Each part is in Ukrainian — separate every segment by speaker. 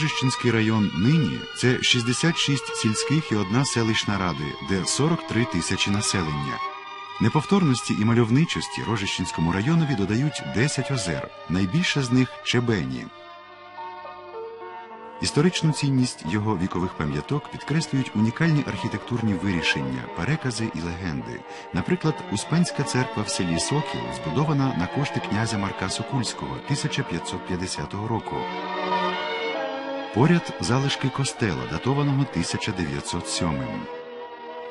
Speaker 1: Рожищенський район нині це 66 сільських і одна селищна ради, де 43 тисячі населення. Неповторності і мальовничості Рожищенському районові додають 10 озер, найбільше з них Чебені. Історичну цінність його вікових пам'яток підкреслюють унікальні архітектурні вирішення, перекази і легенди. Наприклад, Успенська церква в селі Сокіл збудована на кошти князя Марка Сокульського 1550 року. Поряд залишки костела, датованого 1907.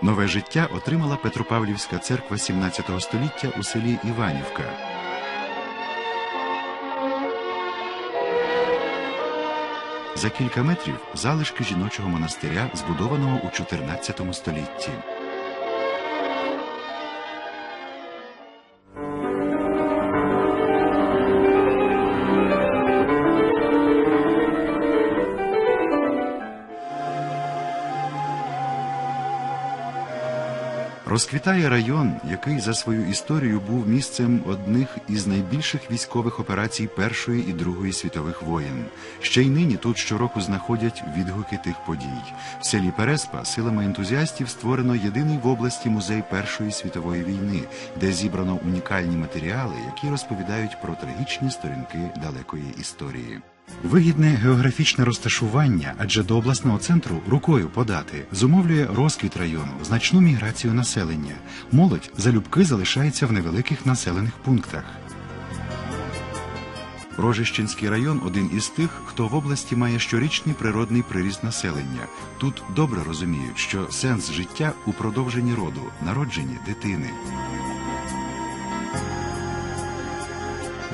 Speaker 1: Нове життя отримала Петропавлівська церква 17 століття у селі Іванівка. За кілька метрів залишки жіночого монастиря, збудованого у 14 столітті. Розквітає район, який за свою історію був місцем одних із найбільших військових операцій Першої і Другої світових воєн. Ще й нині тут щороку знаходять відгуки тих подій. В селі Переспа силами ентузіастів створено єдиний в області музей Першої світової війни, де зібрано унікальні матеріали, які розповідають про трагічні сторінки далекої історії. Вигідне географічне розташування, адже до обласного центру рукою подати, зумовлює розквіт району, значну міграцію населення. Молодь залюбки залишається в невеликих населених пунктах. Рожищенський район один із тих, хто в області має щорічний природний приріст населення. Тут добре розуміють, що сенс життя у продовженні роду, народженні дитини.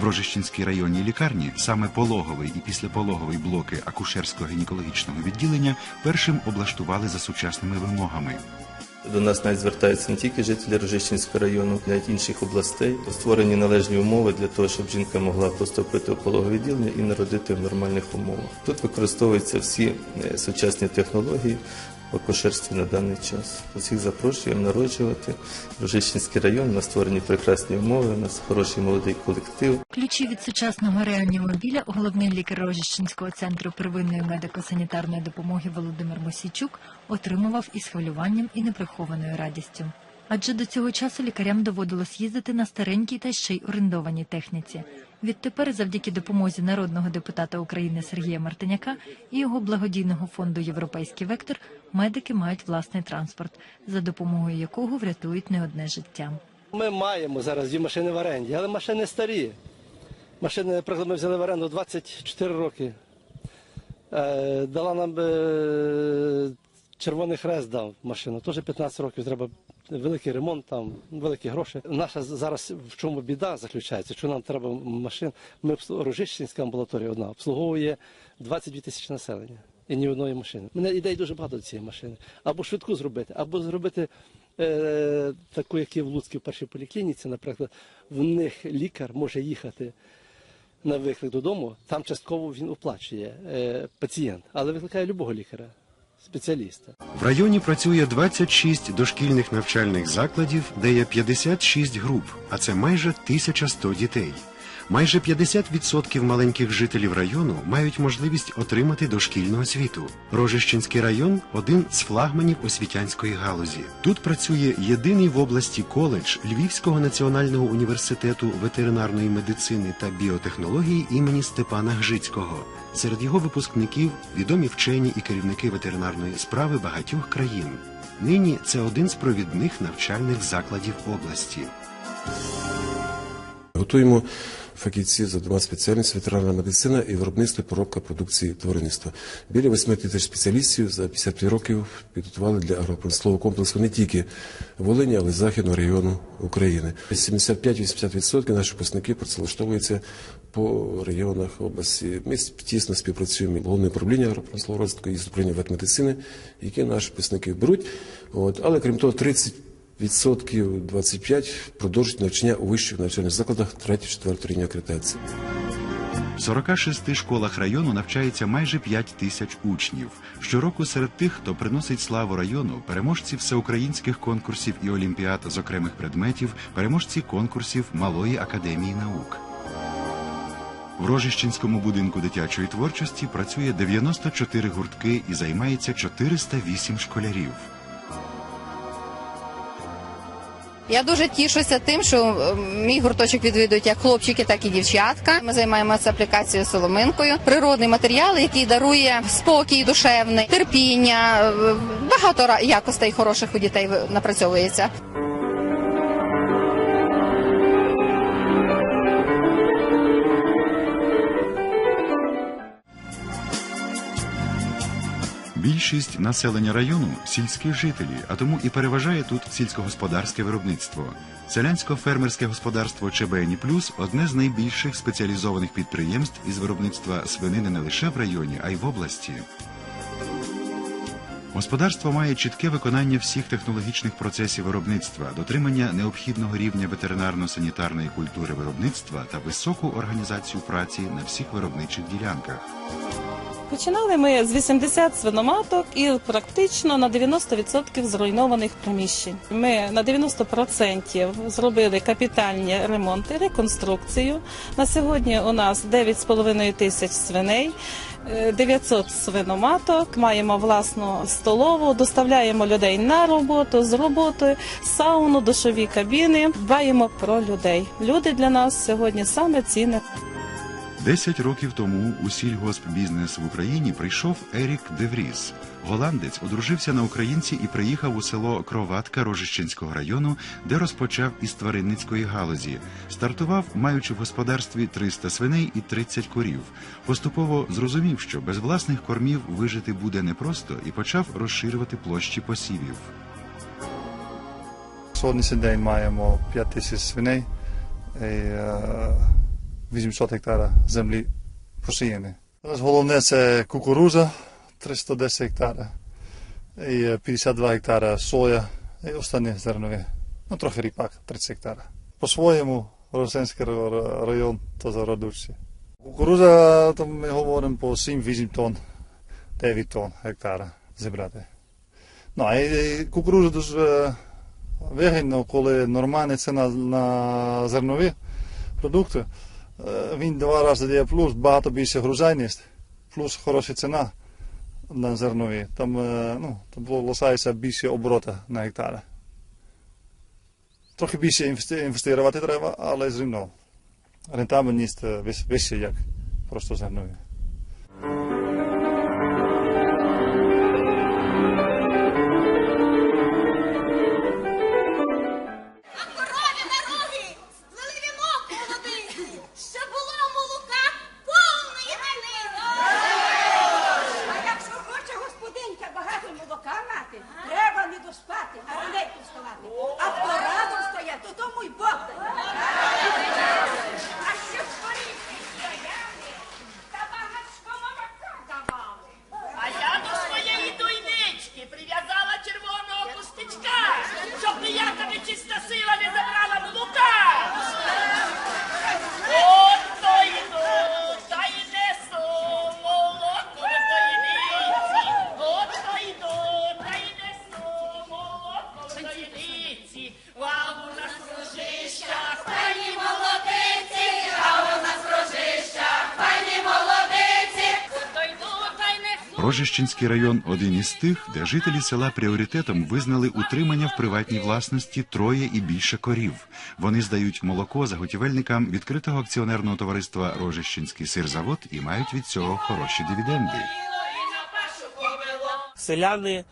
Speaker 1: Рожищенській районній лікарні саме пологовий і післяпологовий блоки акушерсько-гінекологічного відділення першим облаштували за сучасними вимогами.
Speaker 2: До нас навіть звертаються не тільки жителі Рожищенського району, навіть інших областей. Створені належні умови для того, щоб жінка могла поступити у пологове відділення і народити в нормальних умовах. Тут використовуються всі е, сучасні технології акушерстві на даний час. Усіх запрошуємо народжувати. Рожищенський район, у нас створені прекрасні умови, у нас хороший молодий колектив.
Speaker 3: Ключі від сучасного реанімобіля головний лікар Рожищенського центру первинної медико-санітарної допомоги Володимир Мосійчук отримував із хвилюванням і неприхованою радістю. Адже до цього часу лікарям доводилось їздити на старенькій та ще й орендованій техніці. Відтепер, завдяки допомозі народного депутата України Сергія Мартиняка і його благодійного фонду Європейський вектор, медики мають власний транспорт, за допомогою якого врятують не одне життя.
Speaker 4: Ми маємо зараз дві машини в оренді, але машини старі. Машини, наприклад, ми взяли в оренду 24 роки. Е, дала нам е, Червоний Хрест дав машину, теж 15 років треба великий ремонт, там великі гроші. Наша зараз в чому біда заключається, що нам треба машин. Ми Рожищенська амбулаторія одна обслуговує 22 тисячі населення і ні одної машини. Мене ідей дуже багато цієї машини. Або швидку зробити, або зробити е, таку, як є в Луцькій першій поліклініці, наприклад, в них лікар може їхати на виклик додому, там частково він оплачує е, пацієнт, але викликає любого лікаря, спеціаліста.
Speaker 1: В районі працює 26 дошкільних навчальних закладів, де є 56 груп, а це майже 1100 дітей. Майже 50% маленьких жителів району мають можливість отримати дошкільну освіту. Рожищенський район один з флагманів освітянської галузі. Тут працює єдиний в області коледж Львівського національного університету ветеринарної медицини та біотехнології імені Степана Гжицького. Серед його випускників відомі вчені і керівники ветеринарної справи багатьох країн. Нині це один з провідних навчальних закладів області.
Speaker 5: Готуємо фахівців за двома спеціальностями ветеринарна медицина і виробництво і поробка продукції тваринництва. Біля 8 тисяч спеціалістів за 55 років підготували для агропромислового комплексу не тільки Волині, але й Західного району України. 75-80% наших випускників працевлаштовуються по районах області. Ми тісно співпрацюємо з головним управлінням агропромислового розвитку і з управлінням ветмедицини, які наші випускники беруть. От. Але крім того, 30 Відсотків 25 продовжують навчання у вищих навчальних закладах 3-4 рівня акредитації.
Speaker 1: В 46 школах району навчається майже 5 тисяч учнів. Щороку серед тих, хто приносить славу району, переможці всеукраїнських конкурсів і олімпіад з окремих предметів, переможці конкурсів Малої академії наук. В Рожищенському будинку дитячої творчості працює 94 гуртки і займається 408 школярів.
Speaker 6: Я дуже тішуся тим, що е, мій гурточок відвідують як хлопчики, так і дівчатка. Ми займаємося аплікацією соломинкою. Природний матеріал, який дарує спокій душевний, терпіння. е, Багато якостей хороших у дітей напрацьовується.
Speaker 1: Більшість населення району сільські жителі, а тому і переважає тут сільськогосподарське виробництво. Селянсько-фермерське господарство ЧБНІ Плюс одне з найбільших спеціалізованих підприємств із виробництва свинини не лише в районі, а й в області. Господарство має чітке виконання всіх технологічних процесів виробництва, дотримання необхідного рівня ветеринарно-санітарної культури виробництва та високу організацію праці на всіх виробничих ділянках.
Speaker 7: Починали ми з 80 свиноматок і практично на 90% зруйнованих приміщень. Ми на 90% зробили капітальні ремонти, реконструкцію. На сьогодні у нас 9,5 тисяч свиней. Е, 900 свиноматок, маємо власну столову, доставляємо людей на роботу з роботи, сауну, душові кабіни. Дбаємо про людей. Люди для нас сьогодні саме цінне.
Speaker 1: Десять років тому у сільгоспбізнес в Україні прийшов Ерік Девріс. Голландець одружився на українці і приїхав у село Кроватка Рожищенського району, де розпочав із тваринницької галузі. Стартував, маючи в господарстві 300 свиней і 30 корів. Поступово зрозумів, що без власних кормів вижити буде непросто, і почав розширювати площі посівів.
Speaker 8: Сьогоднішній день маємо 5 тисяч свиней і е, 800 гектара землі посіяні. Нас головне це кукуруза 310 гектара і е, 52 гектара соя і останні зернові. Ну, трохи ріпак 30 гектара. По-своєму Росенський район то зародився. Кукуруза, там ми говоримо по 7-8 тонн, 9 тонн гектара зібрати. Ну, а кукуруза дуже вигідно, коли нормальна ціна на зернові продукти, він два рази дає плюс, багато більше грузайність, плюс хороша ціна на зернові. Там, ну, там лишається більше оборота на гектара. Трохи більше інвестувати треба, але зрівно. рентабельність вище як просто зернові.
Speaker 1: Рожищенський район один із тих, де жителі села пріоритетом визнали утримання в приватній власності троє і більше корів. Вони здають молоко заготівельникам відкритого акціонерного товариства Рожищенський сирзавод і мають від цього хороші дивіденди.
Speaker 9: селяни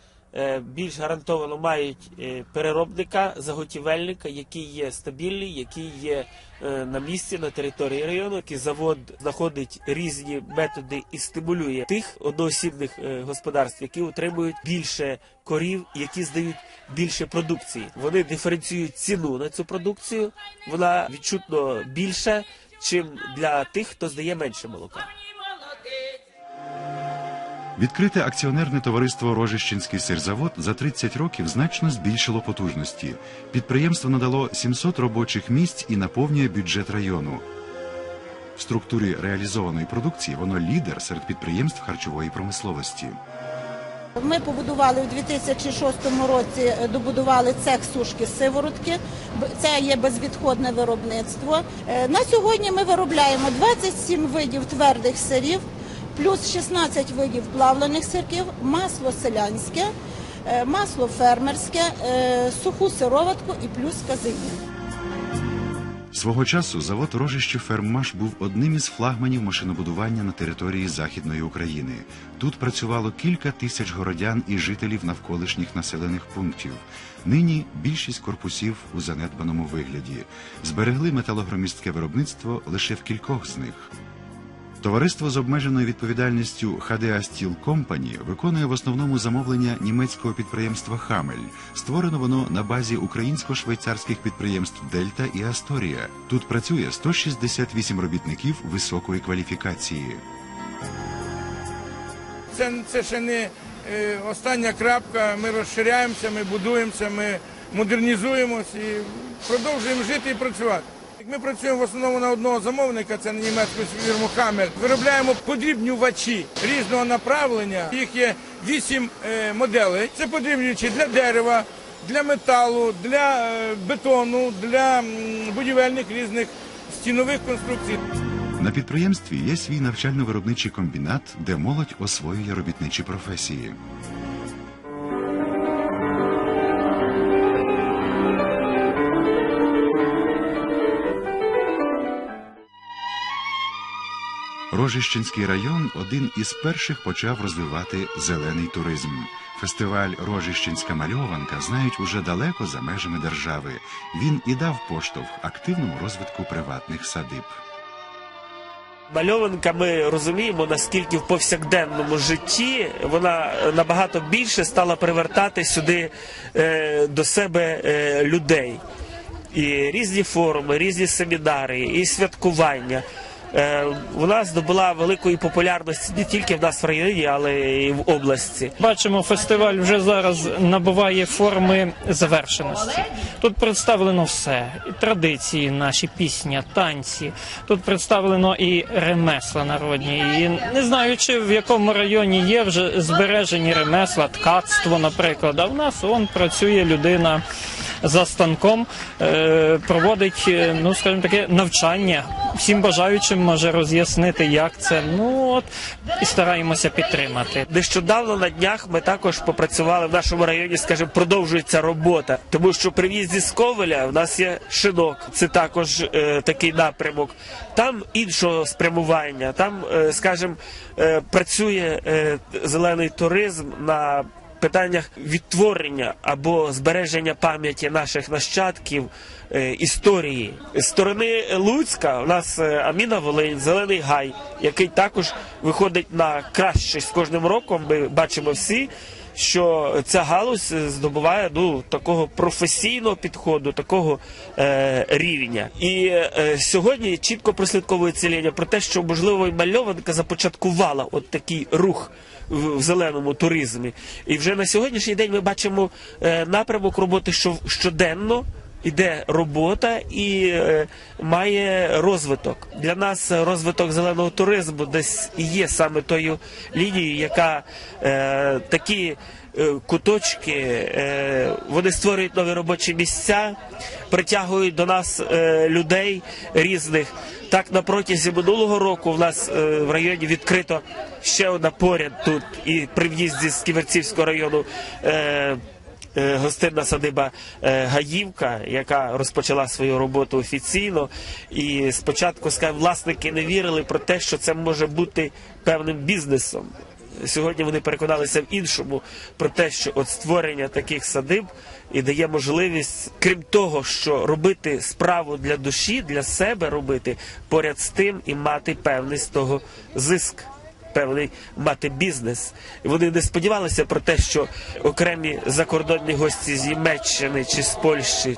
Speaker 9: більш гарантовано мають е, переробника, заготівельника, який є стабільний, який є е, на місці на території району, який завод знаходить різні методи і стимулює тих одноосібних е, господарств, які утримують більше корів, які здають більше продукції. Вони диференціюють ціну на цю продукцію. Вона відчутно більша, чим для тих, хто здає менше молока.
Speaker 1: Відкрите акціонерне товариство Рожищенський сирзавод за 30 років значно збільшило потужності. Підприємство надало 700 робочих місць і наповнює бюджет району. В структурі реалізованої продукції воно лідер серед підприємств харчової промисловості.
Speaker 10: Ми побудували у 2006 році, е, добудували цех сушки сиворотки. Це є безвідходне виробництво. Е, На сьогодні ми виробляємо 27 видів твердих сирів, плюс 16 видів плавлених сирків, масло селянське, е, масло фермерське, е, суху сироватку і плюс казині.
Speaker 1: Свого часу завод Рожище Ферммаш був одним із флагманів машинобудування на території Західної України. Тут працювало кілька тисяч городян і жителів навколишніх населених пунктів. Нині більшість корпусів у занедбаному вигляді. Зберегли металогромістке виробництво лише в кількох з них. Товариство з обмеженою відповідальністю HDA Steel Company виконує в основному замовлення німецького підприємства Хамель. Створено воно на базі українсько-швейцарських підприємств Дельта і Асторія. Тут працює 168 робітників високої кваліфікації.
Speaker 11: Це, це ще не е, остання крапка. Ми розширяємося, ми будуємося, ми модернізуємось і продовжуємо жити і працювати. Ми працюємо в основному на одного замовника, це на німецьку фірму Хамель. Виробляємо подрібнювачі різного направлення. Їх є вісім е, моделей. Це подрібнювачі для дерева, для металу, для е, бетону, для будівельних різних стінових конструкцій.
Speaker 1: На підприємстві є свій навчально-виробничий комбінат, де молодь освоює робітничі професії. Рожищенський район один із перших почав розвивати зелений туризм. Фестиваль Рожищенська мальованка знають уже далеко за межами держави. Він і дав поштовх активному розвитку приватних садиб.
Speaker 9: Мальованка ми розуміємо, наскільки в повсякденному житті вона набагато більше стала привертати сюди е, до себе е, людей. І різні форуми, різні семінари, і святкування. Е, вона здобула великої популярності не тільки в нас в районі, але й в області.
Speaker 12: Бачимо, фестиваль вже зараз набуває форми завершеності. Тут представлено все: і традиції, наші пісня, танці. Тут представлено і ремесла народні. І не знаю, чи в якому районі є вже збережені ремесла, ткацтво, наприклад. А в нас он працює людина за станком, е, проводить, е, ну скажімо таке, навчання. Всім бажаючим може роз'яснити, як це. Ну от і стараємося підтримати.
Speaker 9: Нещодавно на днях ми також попрацювали в нашому районі, скажімо, продовжується робота, тому що при в'їзді з Ковеля в нас є шинок. Це також е, такий напрямок. Там іншого спрямування. Там, е, скажімо, е, працює е, зелений туризм на питаннях відтворення або збереження пам'яті наших нащадків е, історії. З сторони Луцька у нас е, Аміна Волинь, Зелений Гай, який також виходить на краще з кожним роком. Ми бачимо всі. Що ця галузь здобуває ну такого професійного підходу, такого е, рівня, і е, сьогодні чітко прослідковується лінія про те, що можливо і мальованка започаткувала от такий рух в, зеленому туризмі. І вже на сьогоднішній день ми бачимо е, напрямок роботи, що щоденно іде робота і е, має розвиток. Для нас розвиток зеленого туризму десь і є саме тою лінією, яка е, такі. е, Куточки вони створюють нові робочі місця, притягують до нас людей різних. Так на протязі минулого року в нас в районі відкрито ще одна поряд тут і при в'їзді з Ківерцівського району. Е, гостинна садиба е, Гаївка, яка розпочала свою роботу офіційно. І спочатку скажімо, власники не вірили про те, що це може бути певним бізнесом. Сьогодні вони переконалися в іншому про те, що от створення таких садиб і дає можливість, крім того, що робити справу для душі, для себе робити поряд з тим і мати певний з того зиск певний мати бізнес. І вони не сподівалися про те, що окремі закордонні гості з Німеччини чи з Польщі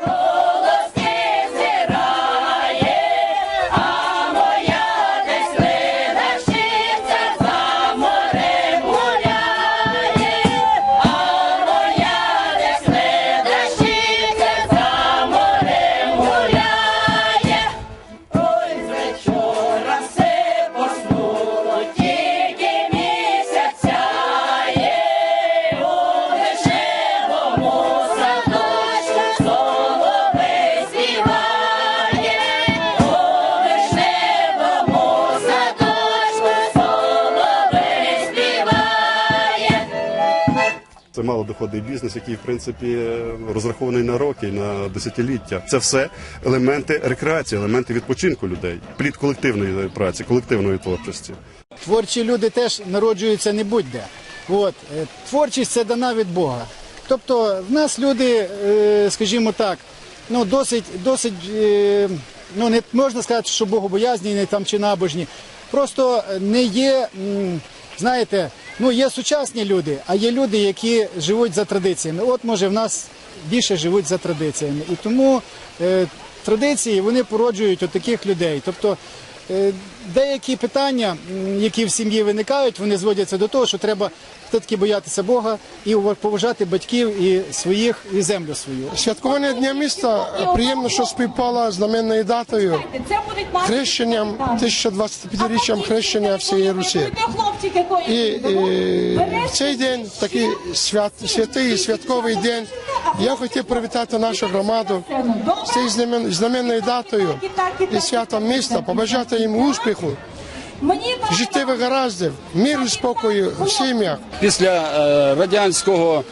Speaker 13: Це малодоходний бізнес, який в принципі розрахований на роки, на десятиліття. Це все елементи рекреації, елементи відпочинку людей, плід колективної праці, колективної творчості.
Speaker 14: Творчі люди теж народжуються не будь-де. От. е, Творчість це дана від Бога. Тобто в нас люди, е, скажімо так, ну, досить, досить е, ну, не можна сказати, що богобоязні не там, чи набожні. Просто не є, знаєте, ну, є сучасні люди, а є люди, які живуть за традиціями. От, може, в нас більше живуть за традиціями. І тому е, традиції вони породжують от таких людей. Тобто Деякі питання, які в сім'ї виникають, вони зводяться до того, що треба все-таки боятися Бога і поважати батьків і своїх, і землю свою.
Speaker 15: Святкування Дня міста е, приємно, що співпало знаменною датою хрещенням 1025-річчям хрещення всієї Русі. І, е, в цей день, такий свят, святий і святковий день, я хотів привітати нашу громаду з цією знаменною датою і святом міста, побажати їм успіху, життєвих гараздів, міру спокою в сім'ях.
Speaker 16: після е, радянського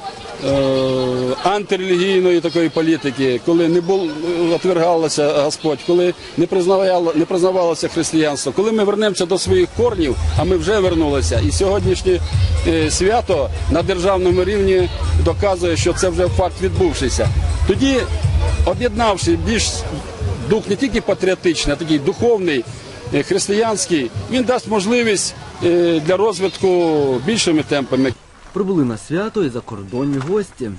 Speaker 16: антирелігійної такої політики, коли не бул отвергалося Господь, коли не признавало, не признавалося християнство, коли ми вернемося до своїх корнів, а ми вже вернулися, і сьогоднішнє е, свято на державному рівні доказує, що це вже факт відбувшийся. Тоді, об'єднавши більш дух не тільки патріотичний, а такий духовний. е, Християнський він дасть можливість е, для розвитку більшими темпами.
Speaker 17: Прибули на свято і закордонні гості.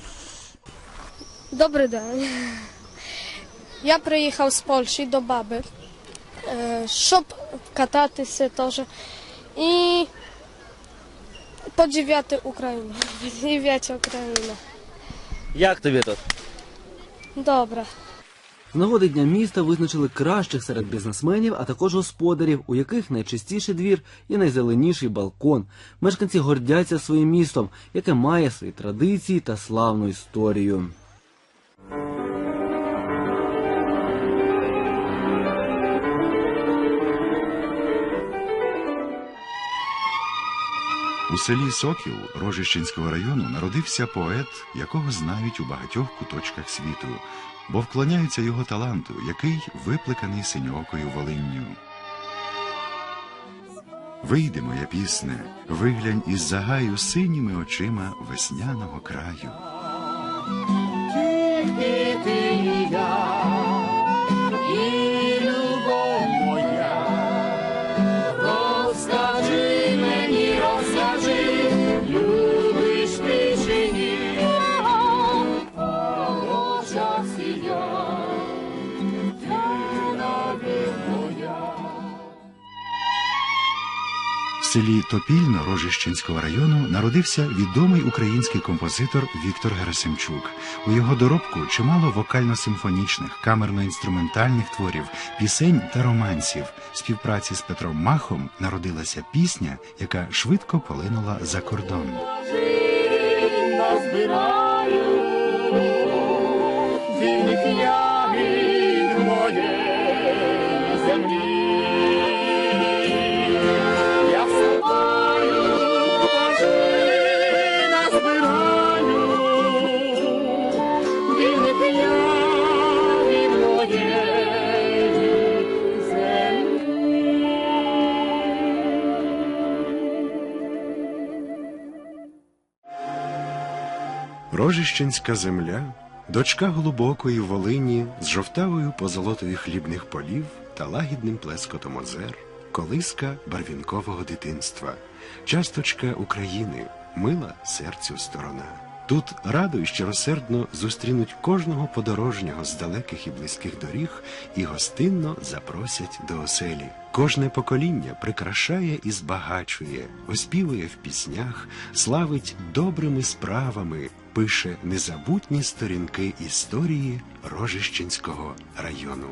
Speaker 18: Добрий день. Я приїхав з Польщі до баби, е, щоб кататися теж і подивляти Україну. Подивляти Україну.
Speaker 17: Як тобі тут?
Speaker 18: Добре.
Speaker 17: З нагоди дня міста визначили кращих серед бізнесменів, а також господарів, у яких найчистіший двір і найзеленіший балкон. Мешканці гордяться своїм містом, яке має свої традиції та славну історію.
Speaker 19: У селі Сокіл Рожищенського району народився поет, якого знають у багатьох куточках світу, бо вклоняються його таланту, який випликаний синьокою волинню. Вийди, моя пісне, виглянь із загаю синіми очима весняного краю.
Speaker 20: Тільки ти і я,
Speaker 19: селі Топільно Рожищенського району народився відомий український композитор Віктор Герасимчук. У його доробку чимало вокально-симфонічних, камерно-інструментальних творів, пісень та романсів. В співпраці з Петром Махом народилася пісня, яка швидко полинула за кордон.
Speaker 20: назбираю
Speaker 1: Рожищенська земля, дочка глибокої Волині з жовтавою позолотою хлібних полів та лагідним плескотом озер, колиска барвінкового дитинства, часточка України, мила серцю сторона. Тут радо і щиросердно зустрінуть кожного подорожнього з далеких і близьких доріг і гостинно запросять до оселі. Кожне покоління прикрашає і збагачує, оспівує в піснях, славить добрими справами, пише незабутні сторінки історії Рожищенського району.